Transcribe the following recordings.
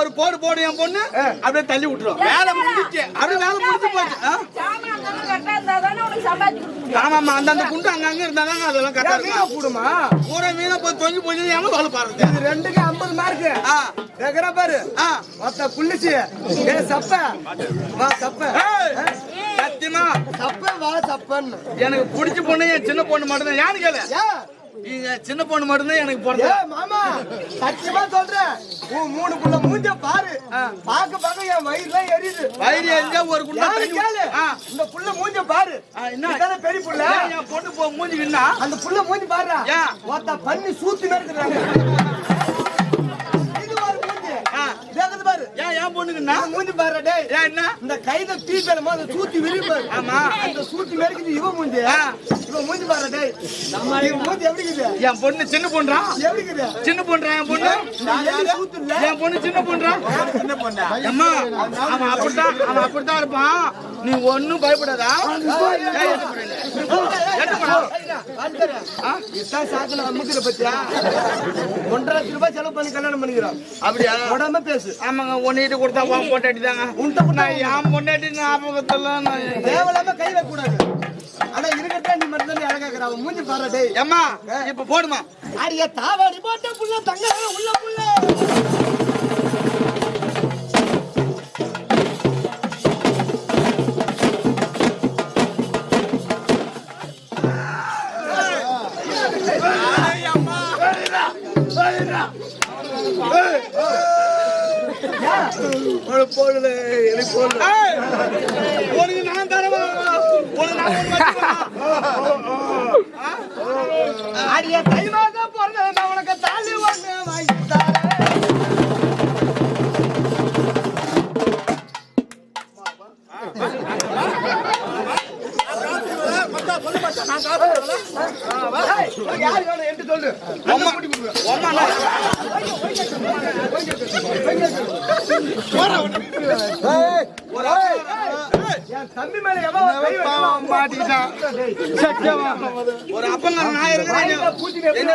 ஒரு போடு போடு என் பொண்ணு. அப்படியே தள்ளி விட்டுரும். வேலை முடிஞ்சிச்சு. அப்படியே வேலை முடிஞ்சு போச்சு. ஆமாம்மா அந்தந்த குண்டு அங்கங்க இருந்தாங்க அதெல்லாம் கரெக்டா இருக்கும். கூடுமா பூரா மீனை போய் தொங்கி போய் எங்க வேலை பாருங்க. இது ரெண்டுக்கு ஐம்பது மார்க்கு எகர பாரு. மொத்த குள்ளிச்சு ஏ சப்ப. வா சப்ப. சத்தியமா? சப்ப வா சப்பன்னு. எனக்கு பிடிச்ச பொண்ணு என் சின்ன பொண்ணு மட்டும்தான். யானு கேளு. நீங்க சின்ன பொண்ணு மட்டும்தான் எனக்கு பிறந்த மாமா சத்தியமா சொல்றேன். உன் மூணு புள்ள மூஞ்ச பாரு. பாக்க பாக்க என் வயிறுலாம் எரியுது. வயிறு எரிஞ்சா ஒரு குண்டா கேளு? இந்த புள்ள மூஞ்ச பாரு. என்ன? பெரிய புள்ள? ஏன் என் பொண்ணு போ மூஞ்சிக்கின்னா அந்த புள்ள மூஞ்சி பாருடா. ஏன்? ஒத்த பண்ணி சூத்தி மூஞ்சி. தேகது பாரு. ஏன் என் பொண்ணுக்குன்னா மூஞ்சி பாரு டேய். ஏன் என்ன? இந்த கைத தீப்பேலமா அந்த சூத்தி விரிப்பாரு ஆமா. அந்த சூத்தி மேற்குது இவன் மூஞ்சி. மூஞ்சி பாரு டேய். மூஞ்சி எப்படி இருக்குது? என் பொண்ணு சின்ன பொண்ணா? எப்படி இருக்குது? சின்ன பொண்ணா என் பொண்ணு? என் பொண்ணு சின்ன பொண்ணா? சின்ன பொண்ணா? அம்மா அவன் அப்படித்தான் அவன் அப்படித்தான் இருப்பான். நீ ஒண்ணும் பயப்படாதா. சாக்குல அமுக்குற பத்தியா? ஒன்றரை லட்சம் ரூபாய் செலவு பண்ணி கல்யாணம் பண்ணிக்கிறோம். அப்படியா? உடம்ப பேசு. ஆமாங்க ஒன்னிட்டு கொடுத்தா பொண்டாட்டி தாங்க கொடுத்தா நான் என் பொண்டாட்டி ஞாபகத்துல நான் தேவையில்லாம கை கூடாது ஆனா இருக்கட்டா நீ மட்டும் தான் அழகா இருக்கிற. அவன் மூஞ்சி பாரு டேய். ஏம்மா இப்ப போடுமா? அடிய தாவாடி போட்ட புள்ள தங்க உள்ள புள்ள. போடுது எனக்கு போடுது உனக்கு நான் தரவா? உனக்கு நான்? அடிய உனக்கு தாலி வாங்கி யாரு வேணும் என்று சொல்லு அம்மா என் தம்பி மேல வைக்கிறான்? மாட்டிக்கிட்டான். சத்தியமா. ஒரு அப்பங்க நான் இருக்கிறேன் வாயில பூச்சிங்க எப்படி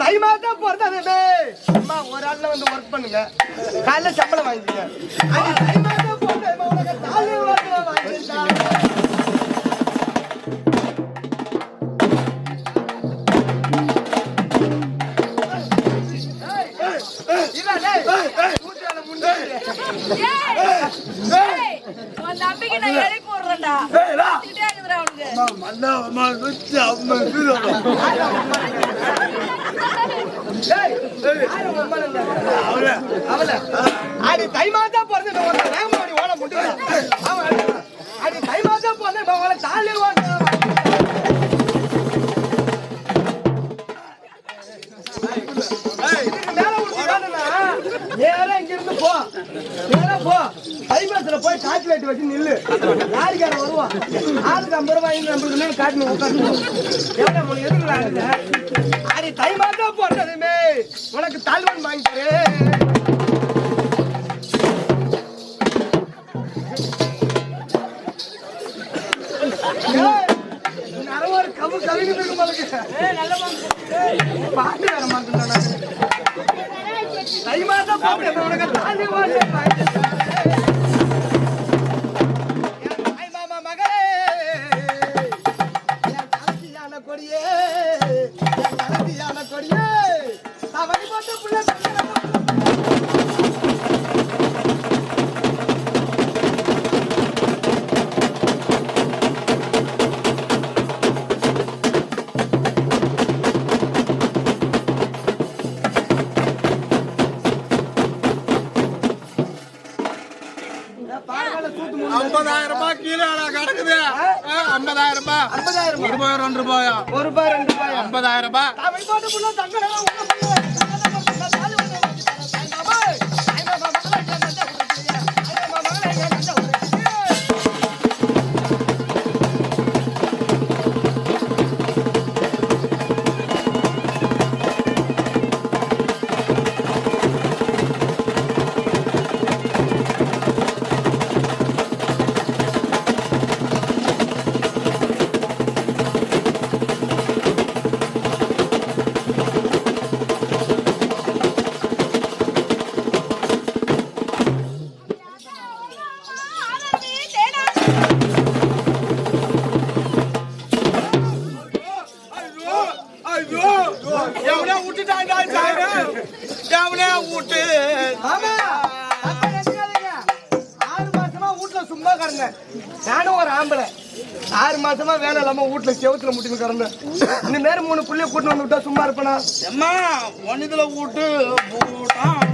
தை மாதம் பிறந்தது அம்மா ஒரு ஆள்ல வந்து ஒர்க் பண்ணுங்க. காலைல சம்பளம் வாங்கிக்கங்க. அது தை மாதம் பிறந்தது உனக்கு தாலி ஒண்ணு வாங்கி தம்பிக்கு நான் எழுப்பி விடுறேன்டா. கத்திக்கிட்டே இருக்குதுடா அவனுக்கு. ஏய், யாரு உன் அம்மா? அவள. அடி தை போய் காட்டு வேட்டி வச்சு நில்லு. லாரிக்காரன் வருவான். ஆளுக்கு ஐம்பது ரூபாய், நம்மளுக்கு மேலே ரூபாய் உட்காந்து உட்கார்ந்து. எவ்வளவு உனக்கு எதுக்கு அடி தை போட்டதுமே உனக்கு தாழ்வன் வாங்கி தரேன். பாட்டு வேற மாட்டேன் தை மாசம் போட்டு உனக்கு தாலி ஐம்பதாயிரம்? ரூபாய் ஐம்பதாயிரம் ரூபாய் ரெண்டு ரூபாயா? ஒரு ரூபாய் ரெண்டு ரூபாய்? ஐம்பதாயிரம் ரூபாய் கிடந்தேன் நானும் ஒரு ஆம்பளை. ஆறு மாசமா வேலை இல்லாம வீட்டுல செவுத்துல முட்டின்னு கிடந்தேன். இந்த மாதிரி மூணு புள்ளைய கூட்டு வந்து விட்டா சும்மா இருப்பேனா? எம்மா ஒன்னுதுல விட்டு போட்டான்